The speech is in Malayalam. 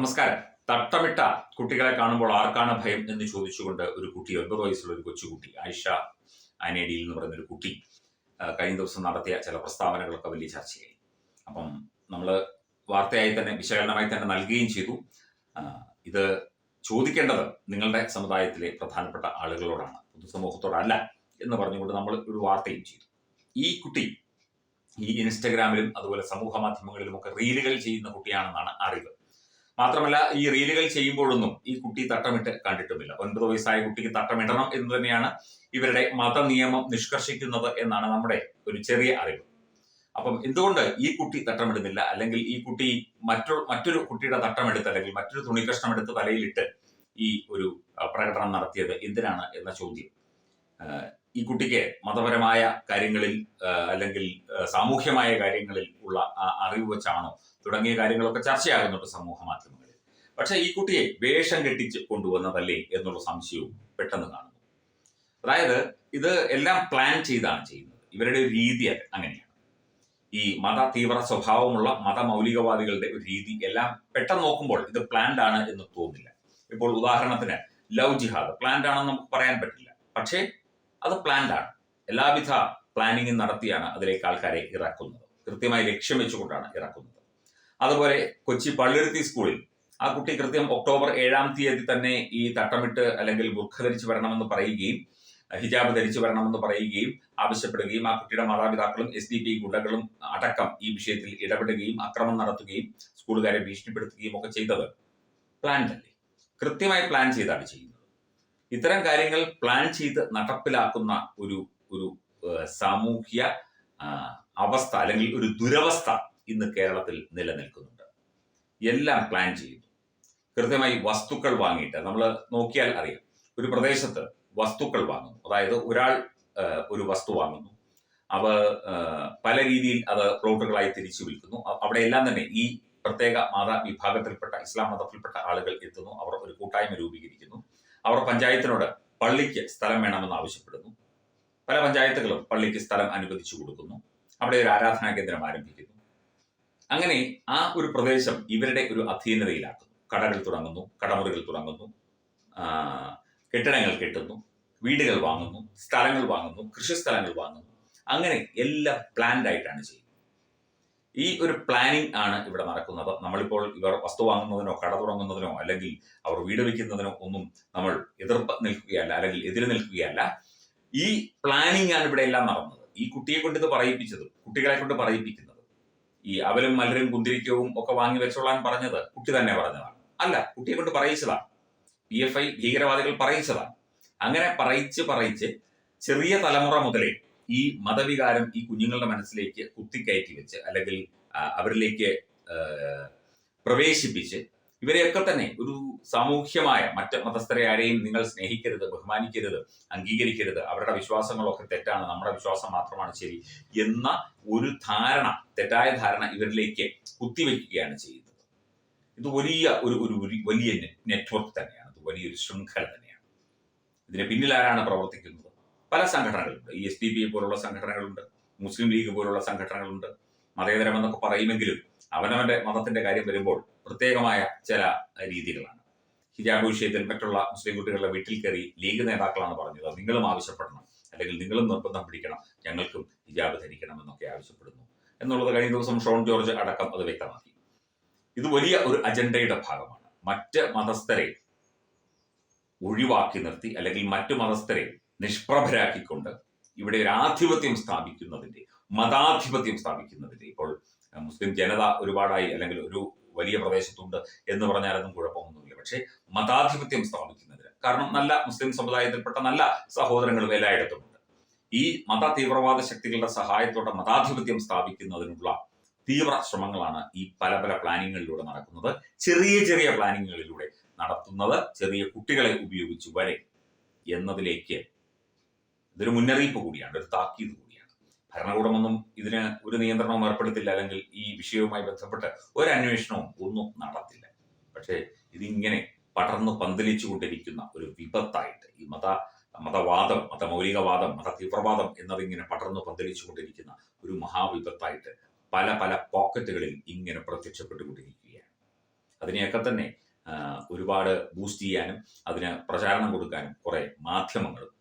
നമസ്കാരം. തട്ടമിട്ട കുട്ടികളെ കാണുമ്പോൾ ആർക്കാണ് ഭയം എന്ന് ചോദിച്ചുകൊണ്ട് ഒരു കുട്ടി ഒൻപത് വയസ്സുള്ള ഒരു കൊച്ചുകുട്ടി ആയിഷ ആനേഡിയിൽ എന്ന് പറയുന്ന ഒരു കുട്ടി കഴിഞ്ഞ ദിവസം നടത്തിയ ചില പ്രസ്താവനകളൊക്കെ വലിയ ചർച്ചയായി. അപ്പം നമ്മൾ വാർത്തയായി തന്നെ വിശകലനമായി തന്നെ നൽകുകയും ചെയ്തു. ഇത് ചോദിക്കേണ്ടത് നിങ്ങളുടെ സമുദായത്തിലെ പ്രധാനപ്പെട്ട ആളുകളോടാണ് പൊതുസമൂഹത്തോടല്ല എന്ന് പറഞ്ഞുകൊണ്ട് നമ്മൾ ഒരു വാർത്തയും ചെയ്തു. ഈ കുട്ടി ഈ ഇൻസ്റ്റഗ്രാമിലും അതുപോലെ സമൂഹ മാധ്യമങ്ങളിലും ഒക്കെ റീലുകൾ ചെയ്യുന്ന കുട്ടിയാണെന്നാണ് അറിവ്. മാത്രമല്ല ഈ റീലുകൾ ചെയ്യുമ്പോഴൊന്നും ഈ കുട്ടി തട്ടമിട്ട് കണ്ടിട്ടുമില്ല. ഒൻപത് വയസ്സായ കുട്ടിക്ക് തട്ടമിടണം എന്ന് തന്നെയാണ് ഇവരുടെ മത നിയമം നിഷ്കർഷിക്കുന്നത് എന്നാണ് നമ്മുടെ ഒരു ചെറിയ അറിവ്. അപ്പം എന്തുകൊണ്ട് ഈ കുട്ടി തട്ടമിടുന്നില്ല? അല്ലെങ്കിൽ ഈ കുട്ടി മറ്റൊരു മറ്റൊരു കുട്ടിയുടെ തട്ടമെടുത്ത് അല്ലെങ്കിൽ മറ്റൊരു തുണികഷ്ണം എടുത്ത് തലയിലിട്ട് ഈ ഒരു പ്രകടനം നടത്തിയത് എന്തിനാണ് എന്ന ചോദ്യം ഈ കുട്ടിക്ക് മതപരമായ കാര്യങ്ങളിൽ അല്ലെങ്കിൽ സാമൂഹ്യമായ കാര്യങ്ങളിൽ ഉള്ള അറിവ് വെച്ചാണോ തുടങ്ങിയ കാര്യങ്ങളൊക്കെ ചർച്ചയാകുന്നുണ്ട് സമൂഹ മാധ്യമങ്ങളിൽ. പക്ഷെ ഈ കുട്ടിയെ വേഷം കെട്ടിച്ച് കൊണ്ടുവന്നതല്ലേ എന്നുള്ള സംശയവും പെട്ടെന്ന് കാണുന്നു. അതായത് ഇത് എല്ലാം പ്ലാൻ ചെയ്താണ് ചെയ്യുന്നത്. ഇവരുടെ ഒരു രീതി അങ്ങനെയാണ്. ഈ മത തീവ്ര സ്വഭാവമുള്ള മതമൗലികവാദികളുടെ ഒരു രീതി എല്ലാം പെട്ടെന്ന് നോക്കുമ്പോൾ ഇത് പ്ലാൻഡ് ആണ് എന്ന് തോന്നില്ല. ഇപ്പോൾ ഉദാഹരണത്തിന് ലവ് ജിഹാദ്. പ്ലാൻഡ് ആണെന്ന് നമുക്ക് പറയാൻ പറ്റില്ല. പക്ഷേ അത് പ്ലാൻഡ് ആണ്. എല്ലാവിധ പ്ലാനിങ്ങും നടത്തിയാണ് അതിലേക്ക് ആൾക്കാരെ ഇറക്കുന്നത്. കൃത്യമായി ലക്ഷ്യം വെച്ചുകൊണ്ടാണ് ഇറക്കുന്നത്. അതുപോലെ കൊച്ചി പള്ളിരുത്തി സ്കൂളിൽ ആ കുട്ടി കൃത്യം ഒക്ടോബർ ഏഴാം തീയതി തന്നെ ഈ തട്ടമിട്ട് അല്ലെങ്കിൽ ബുർഖ ധരിച്ചു വരണമെന്ന് പറയുകയും ഹിജാബ് ധരിച്ചു വരണമെന്ന് പറയുകയും ആവശ്യപ്പെടുകയും ആ കുട്ടിയുടെ മാതാപിതാക്കളും എസ് ഡി പി ഗുണ്ടകളും അടക്കം ഈ വിഷയത്തിൽ ഇടപെടുകയും അക്രമം നടത്തുകയും സ്കൂളുകാരെ ഭീഷണിപ്പെടുത്തുകയും ഒക്കെ ചെയ്തത് പ്ലാൻ അല്ലേ? കൃത്യമായി പ്ലാൻ ചെയ്താണ് ചെയ്യുന്നത്. ഇത്തരം കാര്യങ്ങൾ പ്ലാൻ ചെയ്ത് നടപ്പിലാക്കുന്ന ഒരു ഒരു സാമൂഹ്യ അവസ്ഥ അല്ലെങ്കിൽ ഒരു ദുരവസ്ഥ ഇന്ന് കേരളത്തിൽ നിലനിൽക്കുന്നുണ്ട്. എല്ലാം പ്ലാൻ ചെയ്യുന്നു. കൃത്യമായി വസ്തുക്കൾ വാങ്ങിയിട്ട് നമ്മൾ നോക്കിയാൽ അറിയാം ഒരു പ്രദേശത്ത് വസ്തുക്കൾ വാങ്ങുന്നു. അതായത് ഒരാൾ ഒരു വസ്തു വാങ്ങുന്നു. അവ പല രീതിയിൽ അത് പ്ലോട്ടുകളായി തിരിച്ചു വിൽക്കുന്നു. അവിടെ അവിടെയെല്ലാം തന്നെ ഈ പ്രത്യേക മത വിഭാഗത്തിൽപ്പെട്ട ഇസ്ലാം മതത്തിൽപ്പെട്ട ആളുകൾ എത്തുന്നു. അവർ ഒരു കൂട്ടായ്മ രൂപീകരിക്കുന്നു. അവർ പഞ്ചായത്തിനോട് പള്ളിക്ക് സ്ഥലം വേണമെന്ന് ആവശ്യപ്പെടുന്നു. പല പഞ്ചായത്തുകളും പള്ളിക്ക് സ്ഥലം അനുവദിച്ചു കൊടുക്കുന്നു. അവിടെ ഒരു ആരാധനാ കേന്ദ്രം ആരംഭിക്കുന്നു. അങ്ങനെ ആ ഒരു പ്രദേശം ഇവരുടെ ഒരു അധീനതയിലാക്കുന്നു. കടകൾ തുടങ്ങുന്നു കടമുറികൾ തുടങ്ങുന്നു കെട്ടിടങ്ങൾ കെട്ടുന്നു വീടുകൾ വാങ്ങുന്നു സ്ഥലങ്ങൾ വാങ്ങുന്നു കൃഷി സ്ഥലങ്ങൾ വാങ്ങുന്നു. അങ്ങനെ എല്ലാം പ്ലാൻഡ് ആയിട്ടാണ് ചെയ്യുന്നത്. ഈ ഒരു പ്ലാനിങ് ആണ് ഇവിടെ നടക്കുന്നത്. നമ്മളിപ്പോൾ ഇവർ വസ്തു വാങ്ങുന്നതിനോ കട തുടങ്ങുന്നതിനോ അല്ലെങ്കിൽ അവർ വീട് വയ്ക്കുന്നതിനോ ഒന്നും നമ്മൾ എതിർപ്പ് നിൽക്കുകയല്ല അല്ലെങ്കിൽ എതിര് നിൽക്കുകയല്ല. ഈ പ്ലാനിങ് ആണ് ഇവിടെ എല്ലാം നടന്നത്. ഈ കുട്ടിയെ കൊണ്ട് ഇത് പറയിപ്പിച്ചത് കുട്ടികളെ കൊണ്ട് പറയിപ്പിക്കുന്നത് ഈ അവലും മലരും കുന്തിരിക്കവും ഒക്കെ വാങ്ങി വെച്ചോളാൻ പറഞ്ഞത് കുട്ടി തന്നെ പറഞ്ഞതാണ്. അല്ല കുട്ടിയെ കൊണ്ട് പറയിച്ചതാണ്. പി എഫ് ഐ ഭീകരവാദികൾ പറയിച്ചതാണ്. അങ്ങനെ പറയിച്ച് പറയിച്ച് ചെറിയ തലമുറ മുതലേ ഈ മതവികാരം ഈ കുഞ്ഞുങ്ങളുടെ മനസ്സിലേക്ക് കുത്തിക്കയറ്റി വെച്ച് അല്ലെങ്കിൽ അവരിലേക്ക് പ്രവേശിപ്പിച്ച് ഇവരെയൊക്കെ തന്നെ ഒരു സാമൂഹ്യമായ മറ്റ് മതസ്ഥരെ ആരെയും നിങ്ങൾ സ്നേഹിക്കരുത് ബഹുമാനിക്കരുത് അംഗീകരിക്കരുത് അവരുടെ വിശ്വാസങ്ങളൊക്കെ തെറ്റാണ് നമ്മുടെ വിശ്വാസം മാത്രമാണ് ശരി എന്ന ഒരു ധാരണ തെറ്റായ ധാരണ ഇവരിലേക്ക് കുത്തിവെക്കുകയാണ് ചെയ്യുന്നത്. ഇത് വലിയ ഒരു ഒരു വലിയ നെറ്റ്വർക്ക് തന്നെയാണ് ഇത് വലിയൊരു ശൃംഖല തന്നെയാണ്. ഇതിന് പിന്നിൽ ആരാണ് പ്രവർത്തിക്കുന്നത്? പല സംഘടനകളുണ്ട്. ഈ എസ് പി പോലുള്ള സംഘടനകളുണ്ട്. മുസ്ലിം ലീഗ് പോലുള്ള സംഘടനകളുണ്ട്. മതേതരമെന്നൊക്കെ പറയുമെങ്കിലും അവനവന്റെ മതത്തിന്റെ കാര്യം വരുമ്പോൾ പ്രത്യേകമായ ചില രീതികളാണ്. ഹിജാബ് വിഷയത്തിൽ മറ്റുള്ള മുസ്ലിം കുട്ടികളുടെ വീട്ടിൽ കയറി ലീഗ് നേതാക്കളാണ് പറഞ്ഞത്. നിങ്ങളും ആവശ്യപ്പെടണം. അല്ലെങ്കിൽ നിങ്ങളും നിർബന്ധം പിടിക്കണം. ഞങ്ങൾക്കും ഹിജാബ് ധരിക്കണം എന്നൊക്കെ ആവശ്യപ്പെടുന്നു. എന്നുള്ളത് കഴിഞ്ഞ ദിവസം ഷോൺ ജോർജ് അടക്കം അത് വ്യക്തമാക്കി. ഇത് വലിയ ഒരു അജണ്ടയുടെ ഭാഗമാണ്. മറ്റ് മതസ്ഥരെ ഒഴിവാക്കി നിർത്തി അല്ലെങ്കിൽ മറ്റു മതസ്ഥരെ നിഷ്പ്രഭരാക്കിക്കൊണ്ട് ഇവിടെ ഒരു ആധിപത്യം സ്ഥാപിക്കുന്നതിന്റെ മതാധിപത്യം സ്ഥാപിക്കുന്നതിന്റെ ഇപ്പോൾ മുസ്ലിം ജനത ഒരുപാടായി അല്ലെങ്കിൽ ഒരു വലിയ പ്രദേശത്തുണ്ട് എന്ന് പറഞ്ഞാലൊന്നും കുഴപ്പമൊന്നുമില്ല. പക്ഷേ മതാധിപത്യം സ്ഥാപിക്കുന്നതിന് കാരണം നല്ല മുസ്ലിം സമുദായത്തിൽപ്പെട്ട നല്ല സഹോദരങ്ങളും എല്ലായിടത്തും ഉണ്ട് ഈ മത തീവ്രവാദ ശക്തികളുടെ സഹായത്തോടെ മതാധിപത്യം സ്ഥാപിക്കുന്നതിനുള്ള തീവ്ര ശ്രമങ്ങളാണ് ഈ പല പല പ്ലാനിങ്ങുകളിലൂടെ നടക്കുന്നത്. ചെറിയ ചെറിയ പ്ലാനിങ്ങുകളിലൂടെ നടത്തുന്നത് ചെറിയ കുട്ടികളെ ഉപയോഗിച്ച് വരെ എന്നതിലേക്ക് ഇതൊരു മുന്നറിയിപ്പ് കൂടിയാണ് ഒരു താക്കീത് കൂടിയാണ്. ഭരണകൂടമൊന്നും ഇതിന് ഒരു നിയന്ത്രണവും ഏർപ്പെടുത്തില്ല അല്ലെങ്കിൽ ഈ വിഷയവുമായി ബന്ധപ്പെട്ട് ഒരു അന്വേഷണവും ഒന്നും നടത്തില്ല. പക്ഷേ ഇതിങ്ങനെ പടർന്നു പന്തലിച്ചു കൊണ്ടിരിക്കുന്ന ഒരു വിപത്തായിട്ട് ഈ മത മതവാദം മതമൗലികവാദം മതതീവ്രവാദം എന്നതിങ്ങനെ പടർന്നു പന്തലിച്ചു കൊണ്ടിരിക്കുന്ന ഒരു മഹാവിപത്തായിട്ട് പല പല പോക്കറ്റുകളിൽ ഇങ്ങനെ പ്രത്യക്ഷപ്പെട്ടുകൊണ്ടിരിക്കുകയാണ്. അതിനെയൊക്കെ തന്നെ ഒരുപാട് ബൂസ്റ്റ് ചെയ്യാനും അതിന് പ്രചാരണം കൊടുക്കാനും കുറെ മാധ്യമങ്ങളും